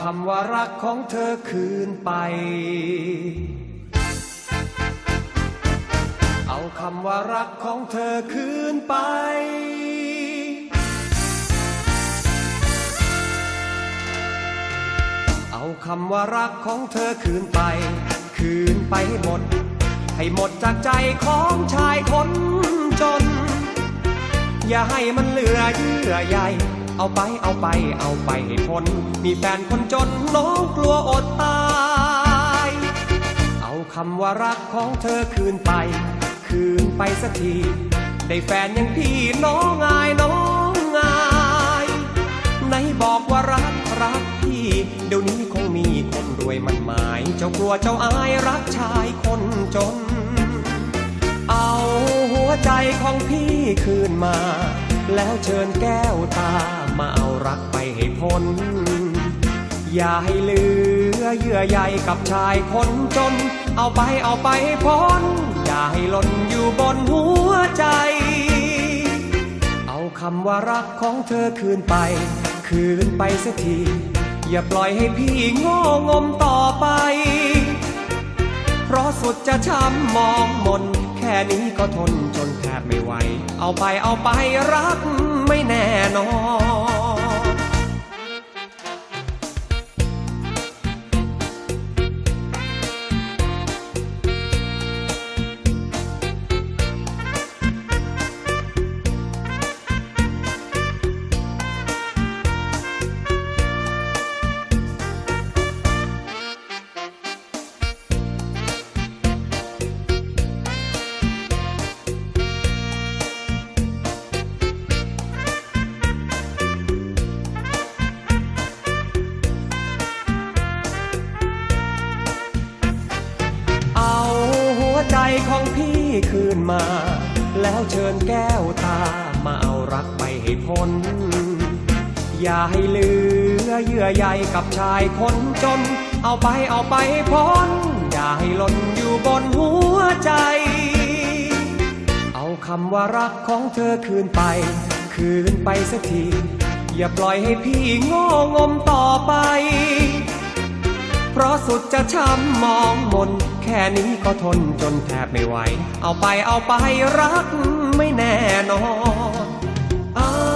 คำว่ารักของเธอคืนไป เอาคำว่ารักของเธอคืนไปเอาคำว่ารักของเธอคืนไป คืนไปให้หมด ให้หมดจากใจของชายคนจน อย่าให้มันเหลือเยื่อใย เอาไปเอาไปเอาไปให้พ้นมีแฟนคนจนน้องกลัวอดตาย เอาคำว่ารักของเธอคืนไป คืนไปสักที ได้แฟนอย่างพี่น้องอายน้องอายไหนบอกว่ารักรักพี่เดี๋ยวนี้คงมีคนรวยมันหมาย เจ้ากลัวเจ้าอายรักชายคนจน เอาหัวใจของพี่คืนมา แล้วเชิญแก้วตามาเอารักไปให้พ้น อย่าให้เหลือเยื่อใยกับชายคนจน เอาไปเอาไปให้พ้น อย่าให้หล่นอยู่บนหัวใจ เอาคำว่ารักของเธอคืนไป คืนไปสักที อย่าปล่อยให้พี่โง่งมต่อไป เพราะสุดจะช้ำมองมน แค่นี้ก็ทนจนแทบ ไม่ไหว เอาไปเอาไปรักไม่แน่นอน ของพี่คืนมา แล้วเชิญแก้วตามาเอารักไปให้พ้น อย่าให้เหลือเยื่อใยกับชายคนจน เอาไปเอาไปให้พ้น อย่าให้หล่นอยู่บนหัวใจ เอาคำว่ารักของเธอคืนไป คืนไปสักที อย่าปล่อยให้พี่โง่งมต่อไป เพราะสุดจะช้ำมองมน แค่นี้ก็ทนจนแทบไม่ไหว เอาไปเอาไปรักไม่แน่นอน